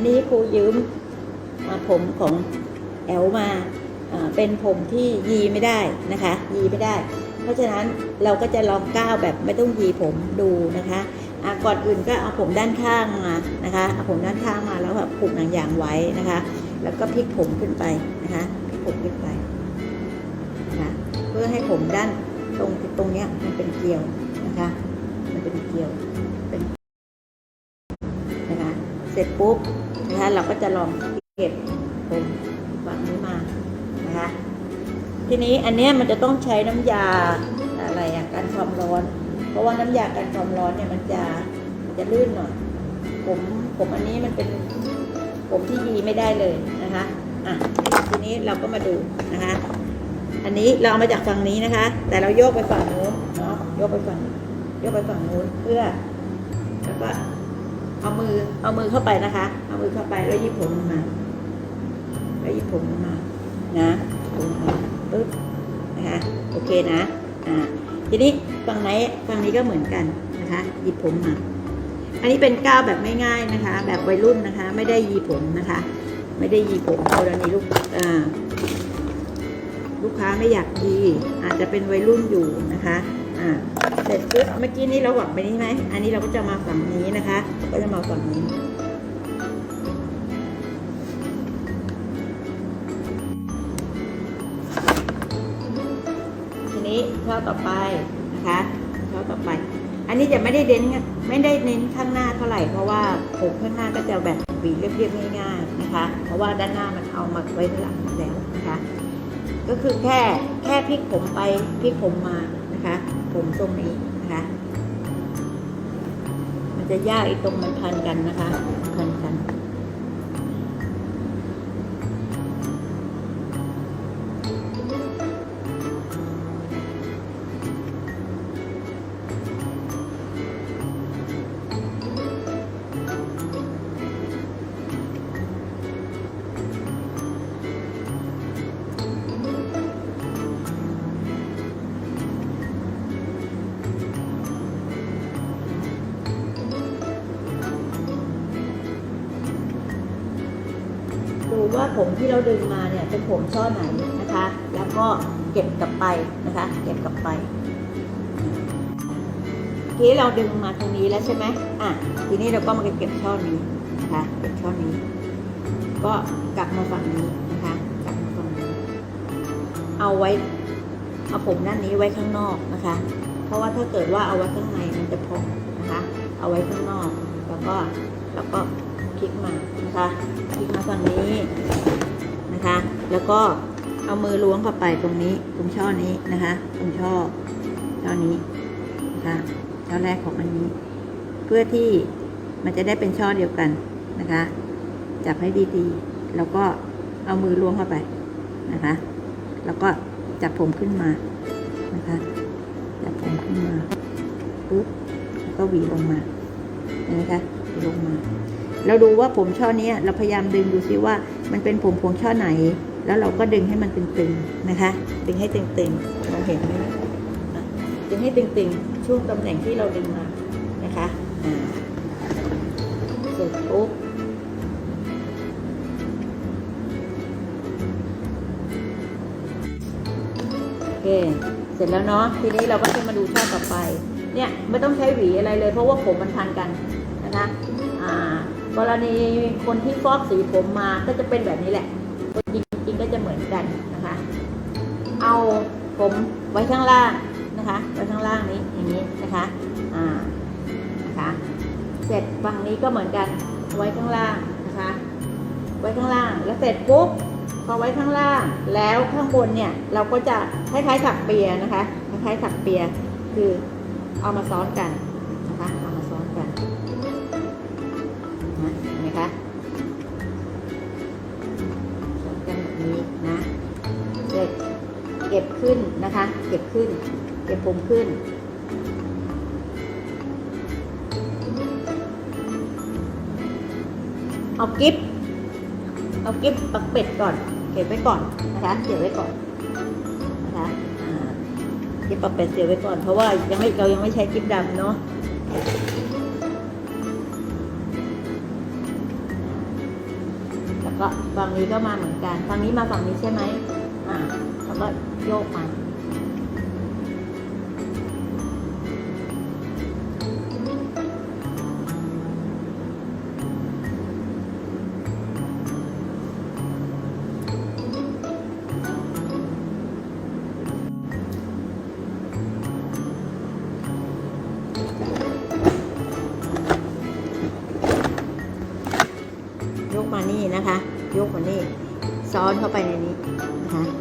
นนี้ครูยืมผมของแอลมาเป็นผมที่ยีไม่ได้นะคะ ยีไม่ได้ เพราะฉะนั้นเราก็จะลองก้าวแบบไม่ต้องยีผมดูนะคะก่อนอื่นก็เอาผมด้านข้างมานะคะเอาผมด้านข้างมาแล้วแบบผูกหนังยางไว้นะคะ แล้วก็พลิกผมขึ้นไปนะคะพลิกผมขึ้นไปนะคะเพื่อให้ผมด้านตรงตรงเนี้ยมันเป็นเกลียวนะคะ มันเป็นเกลียวเป็นนะคะ เสร็จปุ๊บ นะคะ เราก็จะลองเก็บผมฝั่งนี้มานะคะ ทีนี้อันนี้มันจะต้องใช้น้ำยาอะไรอะกันความร้อน เพราะว่าน้ำยากันความร้อนเนี่ยมันจะมันจะลื่นหน่อย ผมผมอันนี้มันเป็นผมที่ยีไม่ได้เลยนะคะอะทีนี้เราก็มาดูนะคะ อันนี้เราเอามาจากฝั่งนี้นะคะ แต่เราโยกไปฝั่งนู้นเนาะโยกไปฝั่งโยกไปฝั่งนู้นเพื่อแล้วก็ เอามือ เอามือเข้าไปนะคะ เอามือเข้าไปแล้วยิบผมมา แล้วยิบผมมา นะผมมาปึ๊บ นะคะ โอเคนะ อ่า ทีนี้ฝั่งไหนฝั่งนี้ก็เหมือนกันนะคะ ยิบผมมา อันนี้เป็นก้าวแบบง่ายๆนะคะ แบบวัยรุ่นนะคะ ไม่ได้ยีผมนะคะ ไม่ได้ยีผมกรณีลูก อ่า ลูกค้าไม่อยากยีอาจจะเป็นวัยรุ่นอยู่นะคะ อ่า ร็จปุ๊บเมื่อกี้นี้เราหวังไปนี้ไหมอันนี้เราก็จะมาฝั่งนี้นะคะ ก็จะมาฝั่งนี้ทีนี้ช่อต่อไปนะคะช่อต่อไป อันนี้จะไม่ได้เน้นไม่ได้เน้นข้างหน้าเท่าไหร่เพราะว่าผมข้างหน้าก็จะแบบหวีเรียบๆง่ายๆนะคะ เพราะว่าด้านหน้ามันเอามาไว้ข้างหลังแล้วนะคะ ก็คือแค่แค่พลิกผมไปพลิกผมมานะคะ ผมทรงนี้นะคะ มันจะยากอีกตรงมันพันกันนะคะ พันกัน ผมที่เราดึงมาเนี่ยเป็นผมช่อไหนนะคะ แล้วก็เก็บกลับไปนะคะเก็บกลับไปทีนี้เราดึงมาทางนี้แล้วใช่ไหมอะทีนี้เราก็มาเก็บช่อนี้นะคะเก็บช่อนี้ ก็กลับมาฝั่งนี้นะคะกลับมาฝั่งนี้ เอาไว้เอาผมด้านนี้ไว้ข้างนอกนะคะ เพราะว่าถ้าเกิดว่าเอาไว้ข้างในมันจะพองนะคะ เอาไว้ข้างนอก แล้วก็แล้วก็ พลิกมานะคะพลิกมาฝั่งนี้นะคะ แล้วก็เอามือล้วงเข้าไปตรงนี้ตรงช่อนี้นะคะตรงช่อช่อนี้นะคะช่อแรกของอันนี้ เพื่อที่มันจะได้เป็นช่อเดียวกันนะคะ จับให้ดีๆ แล้วก็เอามือล้วงเข้าไปนะคะ แล้วก็จับผมขึ้นมานะคะ จับผมขึ้นมาปุ๊บแล้วก็หวีลงมาเห็นไหมคะหวีลงมา เราดูว่าผมช่อเนี้ยเราพยายามดึงดูซิว่า มันเป็นผมพวงช่อไหน แล้วเราก็ดึงให้มันตึงๆนะคะ ดึงให้ตึงๆมองเห็นไหมดึงให้ตึงๆ ช่วงตำแหน่งที่เราดึงมานะคะอ่าเสร็จปุ๊บโอเคเสร็จแล้วเนาะทีนี้เราก็จะมาดูช่อต่อไป เนี่ยไม่ต้องใช้หวีอะไรเลย เพราะว่าผมมันพันกันนะคะ กรณีคนที่ฟอกสีผมมาก็จะเป็นแบบนี้แหละจริงๆก็จะเหมือนกันนะคะ เอาผมไว้ข้างล่างนะคะไว้ข้างล่างนี้อย่างนี้นะคะอ่านะคะ เสร็จฝั่งนี้ก็เหมือนกันไว้ข้างล่างนะคะ ไว้ข้างล่างแล้วเสร็จปุ๊บพอไว้ข้างล่างแล้วข้างบนเนี่ยเราก็จะคล้ายๆถักเปียนะคะคล้ายๆถักเปียคือเอามาซ้อนกันนะคะเอามาซ้อนกัน ขึ้นนะคะ เก็บขึ้น เก็บผมขึ้น เอากิฟเอากิฟปักเป็ดก่อน เก็บไว้ก่อนนะคะเก็บไว้ก่อนนะคะอ่ากิฟปักเป็ดเสียไว้ก่อน เพราะว่ายังไม่เรายังไม่ใช้กิฟดำเนาะก็ฝั่งนี้ก็มาเหมือนกันฝั่งนี้มาฝั่งนี้ใช่ไหมอ่าแล้วก็ โยกมายกมานี่นะคะ ยกมานี่ ซ้อนเข้าไปในนี้นะคะ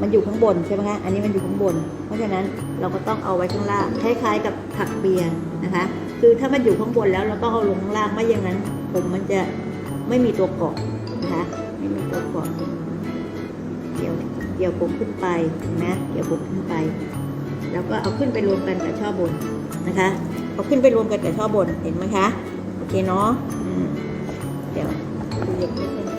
มันอยู่ข้างบนใช่ไหมคะ อันนี้มันอยู่ข้างบน เพราะฉะนั้นเราก็ต้องเอาไว้ข้างล่าง คล้ายๆกับถักเปียนะคะ คือถ้ามันอยู่ข้างบนแล้วเราต้องเอาลงข้างล่าง ไม่อย่างนั้น ผมมันจะไม่มีตัวเกาะนะคะไม่มีตัวเกาะเกี่ยวเกี่ยวผมขึ้นไปนะเกี่ยวผมขึ้นไป แล้วก็เอาขึ้นไปรวมกันกับช่อบนนะคะ เอาขึ้นไปรวมกันกับช่อบน เห็นไหมคะ โอเคเนาะเดี๋ยวดูเด็กนิดนึง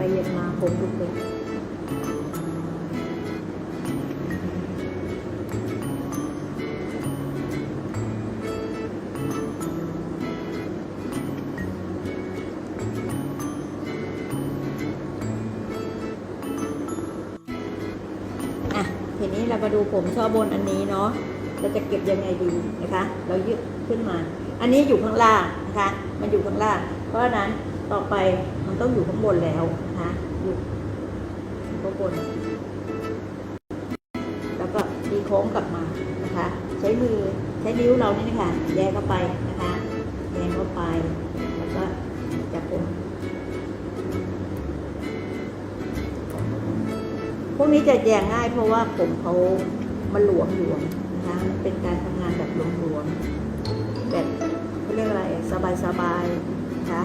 ไปเย็นมาผมดูเลยอะทีนี้เรามาดูผมช่อบนอันนี้เนาะ เราจะเก็บยังไงดีนะคะ เรายึดขึ้นมา อันนี้อยู่ข้างล่างนะคะ มันอยู่ข้างล่าง เพราะฉะนั้นต่อไป มันต้องอยู่ข้างบนแล้วนะคะอยู่ข้างบน แล้วก็ตีโค้งกลับมานะคะ ใช้มือใช้นิ้วเรานี่นะคะแยกเข้าไปนะคะแยกเข้าไป แล้วก็จับผมพวกนี้จะแยงง่ายเพราะว่าผมเขามันหลวมหลวมนะคะเป็นการทำงานแบบหลวมๆแบบเขาเรียกอะไรสบายๆนะคะ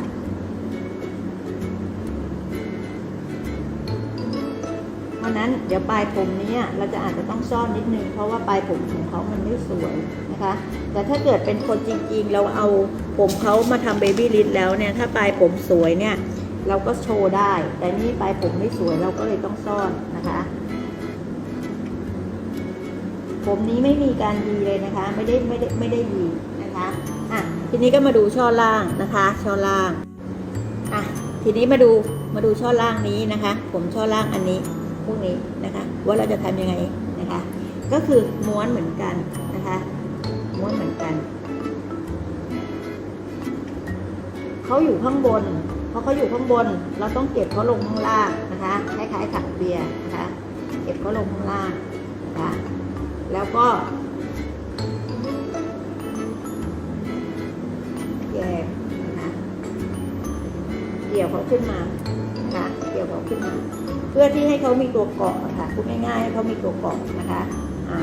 นั้นเดี๋ยวปลายผมนี้เราจะอาจจะต้องซ่อนนิดนึง เพราะว่าปลายผมของเขามันไม่สวยนะคะ แต่ถ้าเกิดเป็นคนจริงๆ เราเอาผมเขามาทำเบบี้ลินแล้วเนี่ย ถ้าปลายผมสวยเนี่ย เราก็โชว์ได้ แต่นี่ปลายผมไม่สวยเราก็เลยต้องซ่อนนะคะ ผมนี้ไม่มีการยีเลยนะคะ ไม่ได้ไม่ได้ไม่ได้ยีนะคะอะทีนี้ก็มาดูช่อล่างนะคะ ช่อล่างอะทีนี้มาดูมาดูช่อล่างนี้นะคะ ผมช่อล่างอันนี้ พวกนี้นะคะว่าเราจะทำยังไงนะคะ ก็คือม้วนเหมือนกันนะคะ ม้วนเหมือนกันเขาอยู่ข้างบนเพราะเขาอยู่ข้างบน เราต้องเก็บเขาลงข้างล่างนะคะคล้ายๆถักเบียร์นะคะเก็บเขาลงข้างล่างนะคะแล้วก็แยกนะคะเกี่ยวเขาขึ้นมานะคะเกี่ยวเขาขึ้นมา เพื่อที่ให้เขามีตัวเกาะนะคะพูดง่ายๆให้เขามีตัวเกาะนะคะอ่า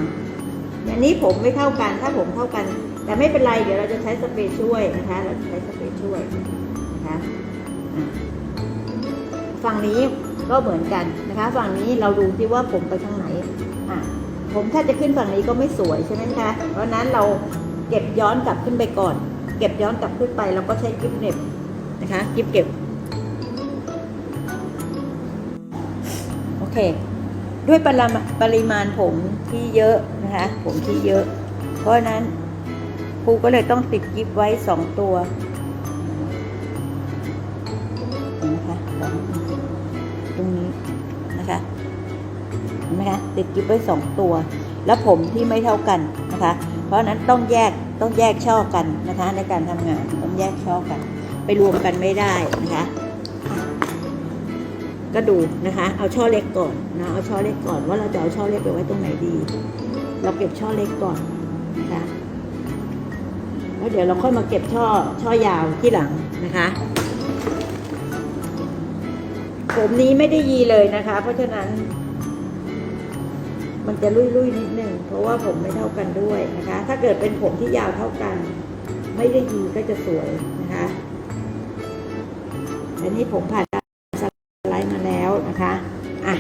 อย่างนี้ผมไม่เท่ากันถ้าผมเท่ากัน แต่ไม่เป็นไรเดี๋ยวเราจะใช้สเปรย์ช่วยนะคะ เราจะใช้สเปรย์ช่วยนะคะฝั่งนี้ก็เหมือนกันนะคะ ฝั่งนี้เราดูที่ว่าผมไปทางไหนอะผมถ้าจะขึ้นฝั่งนี้ก็ไม่สวยใช่ไหมคะ เพราะฉะนั้นเราเก็บย้อนกลับขึ้นไปก่อน เก็บย้อนกลับขึ้นไปเราก็ใช้กิ๊บเหน็บนะคะกิ๊บเก็บ ด้วยปริมาปริมาณผมที่เยอะนะคะ ผมที่เยอะ เพราะนั้นครูก็เลยต้องติดกิฟไว้สองตัวนะคะตรงนี้นะคะเห็นไหมคะติดกิฟไว้สองตัว แล้วผมที่ไม่เท่ากันนะคะ เพราะฉะนั้นต้องแยกต้องแยกช่อกันนะคะ ในการทำงานต้องแยกช่อกัน ไปรวมกันไม่ได้นะคะ ก็ดูนะคะ เอาช่อเล็กก่อนนะเอาช่อเล็กก่อนว่าเราจะเอาช่อเล็กไปไว้ตรงไหนดี เราเก็บช่อเล็กก่อนนะคะแล้วเดี๋ยวเราค่อยมาเก็บช่อช่อยาวที่หลังนะคะผมนี้ไม่ได้ยีเลยนะคะ เพราะฉะนั้น มันจะลุยๆนิดนึงเพราะว่าผมไม่เท่ากันด้วยนะคะ ถ้าเกิดเป็นผมที่ยาวเท่ากัน ไม่ได้ยีก็จะสวยนะคะอันนี้ผมผ่าน สไลด์มาแล้วนะคะ อะ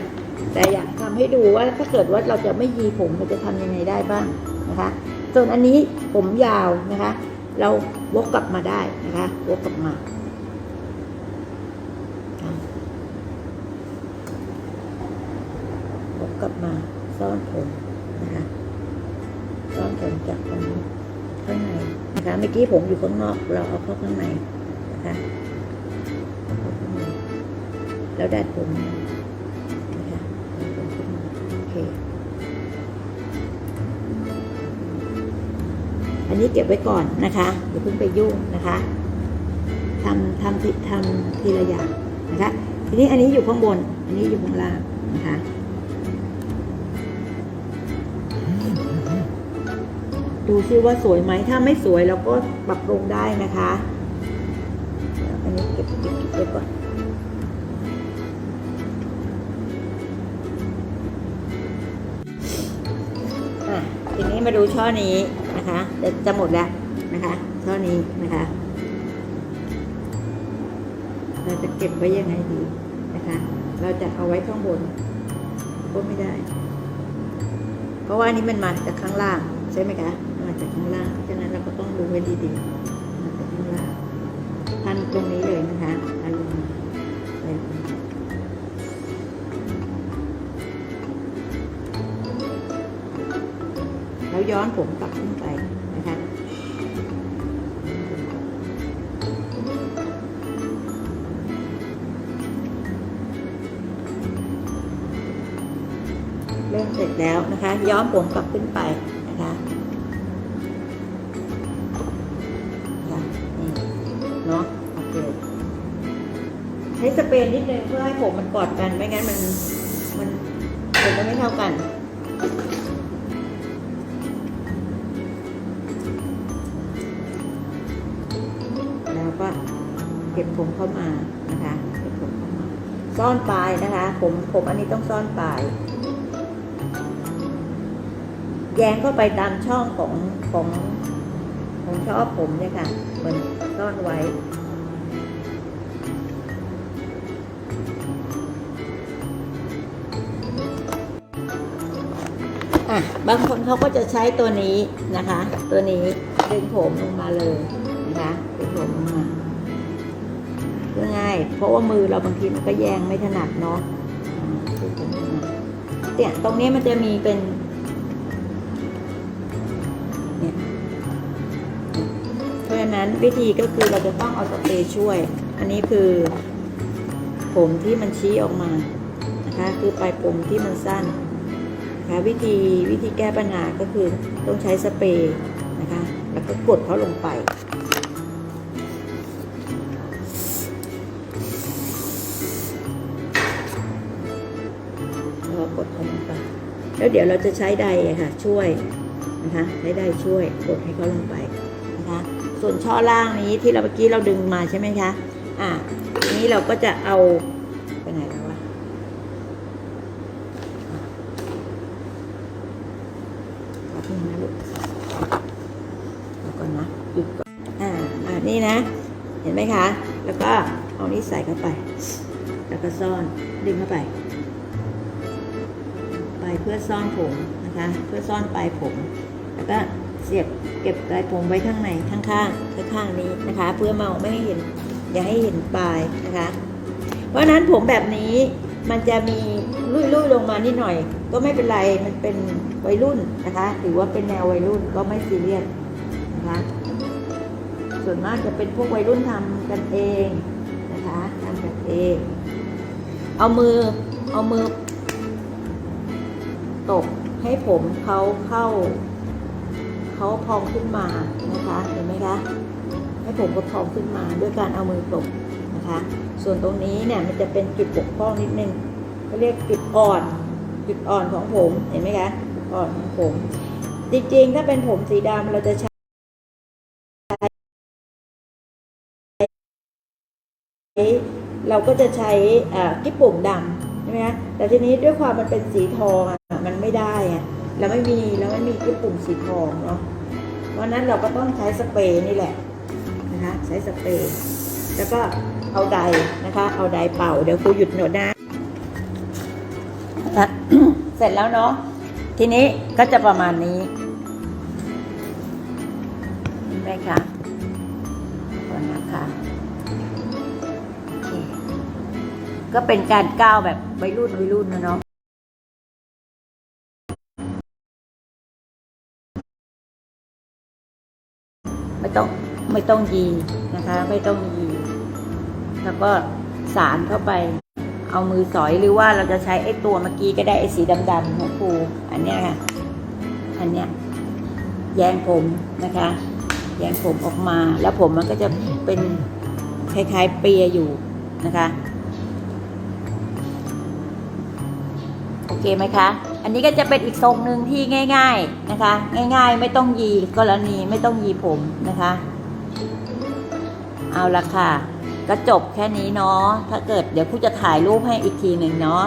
แต่อยากทำให้ ดูว่าถ้าเกิดว่าเราจะไม่ยีผมมันจะทำยังไงได้บ้างนะคะ ส่วนอันนี้ผมยาวนะคะ เราวกกลับมาได้นะคะวกกลับมาวกกลับมาซ่อนผมนะคะซ่อนผมจากตรงนี้ข้างในนะคะเมื่อกี้ผมอยู่ข้างนอก เราเอาเข้าข้างในนะคะแล้วดัดผม อันนี้เก็บไว้ก่อนนะคะอย่าเพิ่งไปยุ่งนะคะทำทำทีทำทีละอย่างนะคะ ทีนี้อันนี้อยู่ข้างบน อันนี้อยู่ข้างล่างนะคะดูซิว่าสวยไหมถ้าไม่สวยเราก็ปรับปรุงได้นะคะ อันนี้เก็บเก็บเก็บไว้ก่อน นี้มาดูช่อนี้นะคะเดี๋ยวจะหมดแล้วนะคะช่อนี้นะคะเราจะเก็บไว้ยังไงดีนะคะ เราจะเอาไว้ข้างบนก็ไม่ได้ เพราะว่านี้มันมาจากข้างล่างใช่ไหมคะมาจากข้างล่างเพราะฉะนั้นเราก็ต้องดูไว้ดีๆมาจากข้างล่างพันตรงนี้เลยนะคะ ย้อนผมกลับขึ้นไปนะคะเริ่มเสร็จแล้วนะคะ ย้อมผมกลับขึ้นไปนะคะเนาะโอเคใช้สเปรย์นิดนึงเพื่อให้ผมมันกอดกันไม่งั้นมันมันผมมันไม่เท่ากัน เก็บผมเข้ามานะคะเก็บผมเข้ามาซ่อนปลายนะคะ ผมผมอันนี้ต้องซ่อนปลายแยงเข้าไปตามช่องของของของชอบผมเนี่ยค่ะเหมือนซ่อนไว้อะบางคนเขาก็จะใช้ตัวนี้นะคะ ตัวนี้ดึงผมลงมาเลยนะคะดึงผมลงมา ง่าย เพราะว่ามือเราบางทีมันก็แยงไม่ถนัดเนาะเนี่ยตรงนี้มันจะมีเป็นเนี่ยเพราะฉะนั้นวิธีก็คือเราจะต้องเอาสเปรย์ช่วย อันนี้คือ ผมที่มันชี้ออกมานะคะ คือปลายผมที่มันสั้นนะคะวิธีวิธีแก้ปัญหาก็คือต้องใช้สเปรย์นะคะ แล้วก็กดเขาลงไป แล้วเดี๋ยวเราจะใช้ไดร์อะค่ะ ช่วยนะคะใช้ไดร์ช่วยกดให้เขาลงไปนะคะ ส่วนช่อล่างนี้ที่เราเมื่อกี้เราดึงมาใช่ไหมคะอะทีนี้เราก็จะเอาไปไหนแล้ววะแป๊บนึงนะลูกแล้วก่อนนะหยุดก่อนอ่าอ่านี่นะ เห็นไหมคะ แล้วก็เอานี้ใส่เข้าไป แล้วก็ซ่อนดึงเข้าไป เพื่อซ่อนผมนะคะ เพื่อซ่อนปลายผม แล้วก็เสียบเก็บปลายผมไว้ข้างในข้างๆข้างนี้นะคะ เพื่อเมาไม่ให้เห็นอย่าให้เห็นปลายนะคะ เพราะนั้นผมแบบนี้มันจะมีลุยๆลงมานิดหน่อย ก็ไม่เป็นไรมันเป็นวัยรุ่นนะคะหรือว่าเป็นแนววัยรุ่นก็ไม่ซีเรียสนะคะส่วนมากจะเป็นพวกวัยรุ่นทำกันเองนะคะทำกันเอง เอามือเอามือ ตกให้ผมเขาเข้าเขาพองขึ้นมานะคะเห็นไหมคะให้ผมก็พองขึ้นมาด้วยการเอามือตกนะคะ ส่วนตรงนี้เนี่ยมันจะเป็นจุดบกพร่องนิดนึงเขาเรียกจุดอ่อนจุดอ่อนของผมเห็นไหมคะจุดอ่อนของผม จริงๆ ถ้าเป็นผมสีดำเราจะใช้เราก็จะใช้กิ๊บปุ่มดำ ช่ไหมคะแต่ทีนี้ด้วยความมันเป็นสีทองอะมันไม่ได้อะเราไม่มีเราไม่มีกิ๊บปุ่มสีทองเนาะเพราะนั้นเราก็ต้องใช้สเปรย์นี่แหละนะคะใช้สเปรย์แล้วก็เอาไดนะคะ เอาไดเป่าเดี๋ยวครูหยุดหนวดนะเสร็จแล้วเนาะทีนี้ก็จะประมาณนี้เห็นไหมคะก่อนนะคะ ก็เป็นการก้าวแบบวัยรุ่นวัยรุ่นนะเนาะไม่ต้องไม่ต้องยีนะคะ ไม่ต้องยี แล้วก็สารเข้าไป เอามือสอยหรือว่าเราจะใช้ไอ้ตัวเมื่อกี้ก็ได้ไอ้สีดำๆของครูอันเนี้ยค่ะ อันเนี้ยแยงผมนะคะแยงผมออกมา แล้วผมมันก็จะเป็นคล้ายๆเปียอยู่นะคะ เคไหมคะ อันนี้ก็จะเป็นอีกทรงหนึ่งที่ง่าย ๆนะคะ ง่าย ๆ ไม่ต้องยีกรณีไม่ต้องยีผมนะคะ เอาละค่ะ ก็จบแค่นี้เนาะถ้าเกิดเดี๋ยวครูจะถ่ายรูปให้อีกทีหนึ่งเนาะ